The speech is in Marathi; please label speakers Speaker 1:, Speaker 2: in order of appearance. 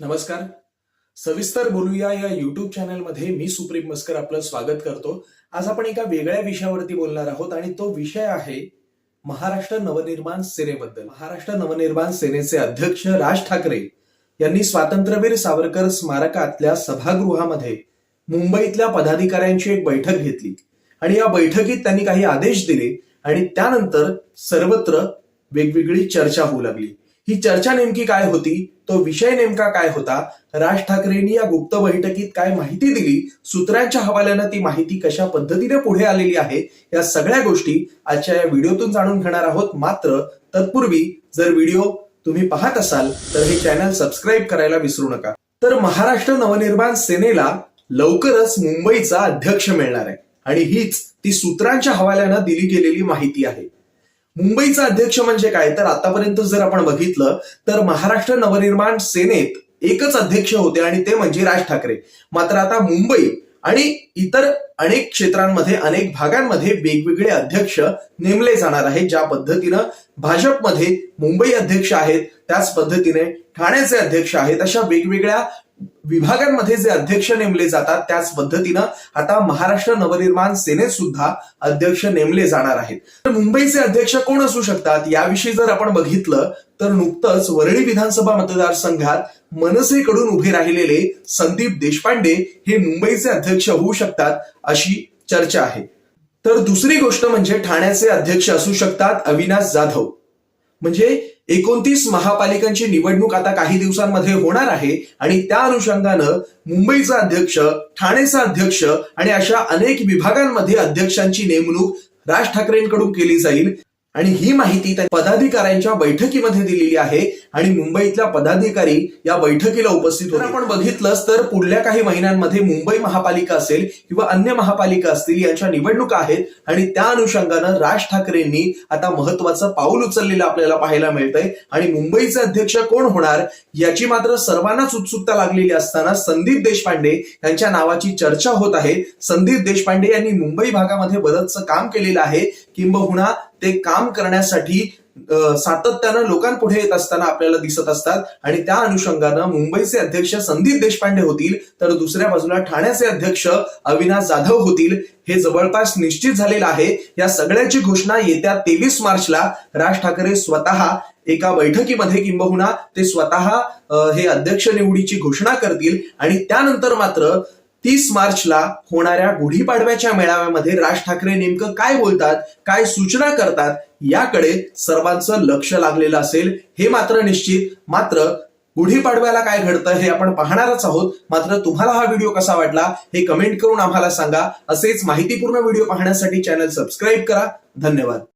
Speaker 1: नमस्कार. सविस्तर बोलूया या युट्यूब चॅनलमध्ये मी सुप्रीम मस्कर आपलं स्वागत करतो. आज आपण एका वेगळ्या विषयावरती बोलणार आहोत आणि तो विषय आहे महाराष्ट्र नवनिर्माण सेनेबद्दल. महाराष्ट्र नवनिर्माण सेनेचे अध्यक्ष राज ठाकरे यांनी स्वातंत्र्यवीर सावरकर स्मारकातल्या सभागृहामध्ये मुंबईतल्या पदाधिकाऱ्यांची एक बैठक घेतली. आणि या बैठकीत त्यांनी काही आदेश दिले आणि त्यानंतर सर्वत्र वेगवेगळी चर्चा होऊ लागली. ही चर्चा नेमकी काय होती? तो विषय नेमका काय होता? राज ठाकरेंनी या गुप्त बैठकीत काय माहिती दिली? सूत्रांच्या हवाल्यानं ती माहिती कशा पद्धतीने पुढे आलेली आहे? या सगळ्या गोष्टी आजच्या या व्हिडिओतून जाणून घेणार आहोत. मात्र तत्पूर्वी जर व्हिडिओ तुम्ही पाहत असाल तर हे चॅनल सबस्क्राईब करायला विसरू नका. तर महाराष्ट्र नवनिर्माण सेनेला लवकरच मुंबईचा अध्यक्ष मिळणार आहे. आणि हीच ती सूत्रांच्या हवाल्यानं दिली गेलेली माहिती आहे. मुंबईचा अध्यक्ष म्हणजे काय? तर आतापर्यंत जर आपण बघितलं तर महाराष्ट्र नवनिर्माण सेनेत एकच अध्यक्ष होते आणि ते म्हणजे राज ठाकरे. मात्र आता मुंबई आणि इतर अनेक क्षेत्रांमध्ये अनेक भागांमध्ये वेगवेगळे अध्यक्ष नेमले जाणार आहेत ज्या पद्धतीनं भाजपमध्ये मुंबई अध्यक्ष आहेत त्याच पद्धतीने ठाण्याचे अध्यक्ष आहेत अशा वेगवेगळ्या विभागांमध्ये जे अध्यक्ष नेमले जातात त्याच पद्धतीनं आता महाराष्ट्र नवनिर्माण सेनेत सुद्धा अध्यक्ष नेमले जाणार आहेत. तर मुंबईचे अध्यक्ष कोण असू शकतात? याविषयी जर आपण बघितलं तर नुकतंच वरळी विधानसभा मतदारसंघात मनसेकडून उभे राहिलेले संदीप देशपांडे हे मुंबईचे अध्यक्ष होऊ शकतात अशी चर्चा आहे. तर दुसरी गोष्ट म्हणजे ठाण्याचे अध्यक्ष असू शकतात अविनाश जाधव. म्हणजे एकोणतीस महापालिकांची निवडणूक आता काही दिवसांमध्ये होणार आहे आणि त्या अनुषंगानं मुंबईचा अध्यक्ष ठाणेचा अध्यक्ष आणि अशा अनेक विभागांमध्ये अध्यक्षांची नेमणूक राज ठाकरेंकडून केली जाईल. आणि ही माहिती त्या पदाधिकाऱ्यांच्या बैठकीमध्ये दिलेली आहे आणि मुंबईतल्या पदाधिकारी या बैठकीला उपस्थित होते. आपण बघितलंच तर पुढल्या काही महिन्यांमध्ये मुंबई महापालिका असेल किंवा अन्य महापालिका असतील यांच्या निवडणुका आहेत आणि त्या अनुषंगानं राज ठाकरेंनी आता महत्वाचं पाऊल उचललेलं आपल्याला पाहायला मिळतंय. आणि मुंबईचे अध्यक्ष कोण होणार याची मात्र सर्वांनाच उत्सुकता लागलेली असताना संदीप देशपांडे यांच्या नावाची चर्चा होत आहे. संदीप देशपांडे यांनी मुंबई भागामध्ये बरंचसं काम केलेलं आहे. किंबहुना ते काम करण्यासाठी सातत्यानं लोकांपुढे येत असताना आपल्याला दिसत असतात. आणि त्या अनुषंगानं मुंबईचे अध्यक्ष संदीप देशपांडे होतील तर दुसऱ्या बाजूला ठाण्याचे अध्यक्ष अविनाश जाधव होतील. हे जवळपास निश्चित झालेलं आहे. या सगळ्याची घोषणा येत्या तेवीस मार्चला राज ठाकरे स्वतः एका बैठकीमध्ये किंबहुना ते स्वतः हे अध्यक्ष निवडीची घोषणा करतील. आणि त्यानंतर मात्र तीस मार्चला होणाऱ्या गुढीपाडव्याच्या मेळाव्यामध्ये राज ठाकरे नेमकं काय बोलतात काय सूचना करतात याकडे सर्वांचं लक्ष लागलेलं असेल. हे मात्र निश्चित. मात्र गुढीपाडव्याला काय घडतं हे आपण पाहणारच आहोत. मात्र तुम्हाला हा व्हिडिओ कसा वाटला हे कमेंट करून आम्हाला सांगा. असेच माहितीपूर्ण व्हिडिओ पाहण्यासाठी चॅनल सबस्क्राईब करा. धन्यवाद.